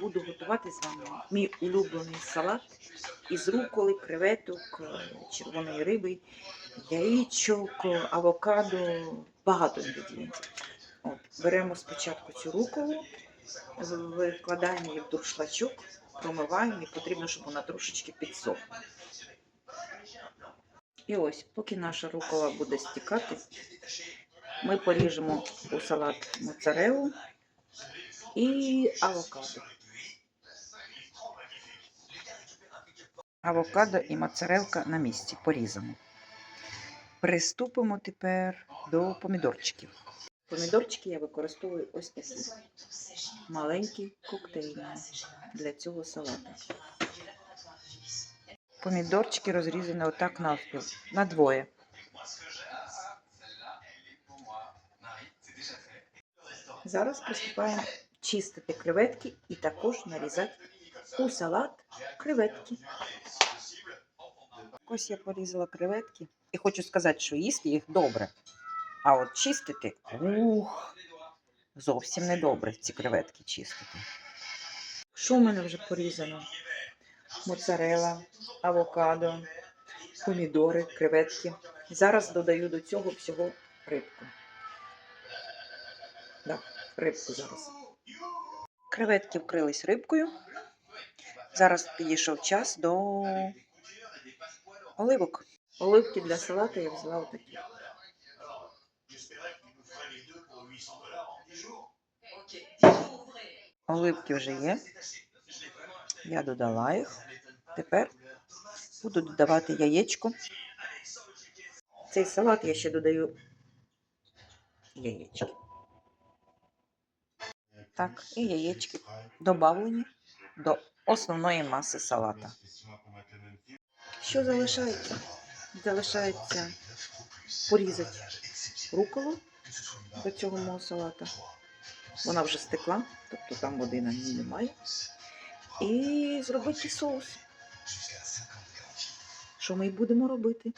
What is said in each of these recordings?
буду готувати з вами мій улюблений салат із руколи, креветок, е, червоної риби, яєчок, е, авокадо, багато інгредієнтів. От, беремо спочатку цю руколу, викладаємо її в дуршлачок, промиваємо і потрібно, щоб вона трошечки підсохла. І ось, поки наша рукола буде стікати, ми поріжемо у салат моцарелу і авокадо. Авокадо і моцарелка на місці порізано. Приступимо тепер до помідорчиків. Помідорчики я використовую ось такі маленькі коктейльні для цього салату. Помідорчики розрізані отак навпіл, на двоє. Зараз приступаємо чистити креветки і також нарізати у салат креветки. Ось я порізала креветки і хочу сказати, що їсти їх добре. А от чистити ух, зовсім не добре ці креветки чистити. Що в мене вже порізано? Моцарела, авокадо, помідори, креветки. Зараз додаю до цього всього рибку. Да, рибку зараз. Креветки вкрились рибкою. Зараз підійшов час до оливок. Оливки для салату я взяла отакі. Оливки вже є. Я додала їх. Тепер буду додавати яєчко. Цей салат я ще додаю яєчки. Так, і яєчки додавлені до основної маси салата. Що залишається? Залишається порізати руколу до цього мого салата. Вона вже стекла, тобто там води на ній немає. І зробити соус. Що ми й будемо робити,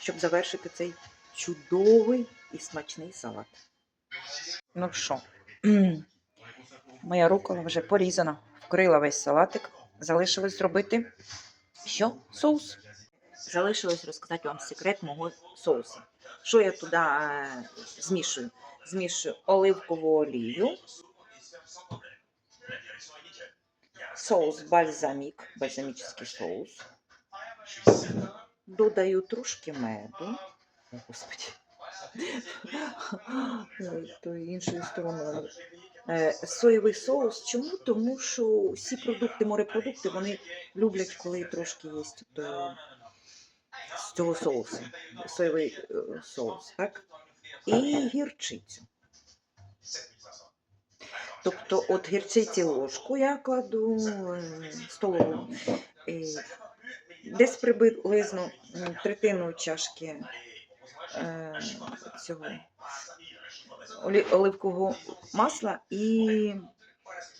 щоб завершити цей чудовий і смачний салат. Ну що, моя рукола вже порізана, вкрила весь салатик. Залишилось зробити що? Соус. Залишилось розказати вам секрет мого соусу. Що я туди е, змішую? Змішую оливкову олію, соус бальзамік, бальзамічний соус. Додаю трошки меду. О, Господи. Ой, То іншою стороною. Е, Соєвий соус. Чому? Тому що всі продукти, морепродукти, вони люблять, коли трошки є то, з цього соусу. Соєвий е, соус, так? І гірчицю. Тобто, от гірчиці ложку я кладу е, столову. Десь приблизно третину чашки е, цього оливкового масла і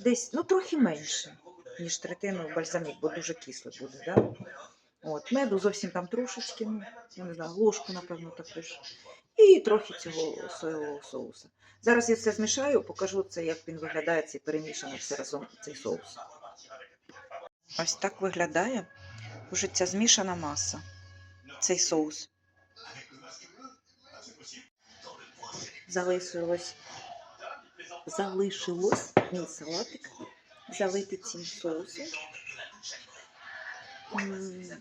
десь ну, трохи менше, ніж третину бальзамік, бо дуже кисле буде. Да? От, меду зовсім там трошечки, ну, я не знаю, ложку, напевно, також. І трохи цього соєвого соуса. Зараз я все змішаю, покажу це, як він виглядає, цей перемішаний все разом цей соус. Ось так виглядає уже ця змішана маса, цей соус. Залишилось, залишилось мій салатик залити цим соусом.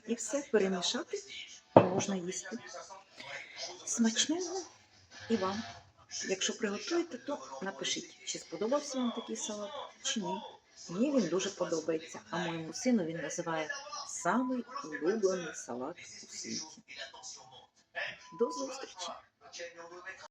І все перемішати можна їсти. Смачного і вам. Якщо приготуєте, то напишіть, чи сподобався вам такий салат, чи ні. Мені він дуже подобається, а моєму сину він називає самий улюблений салат у світі. До зустрічі!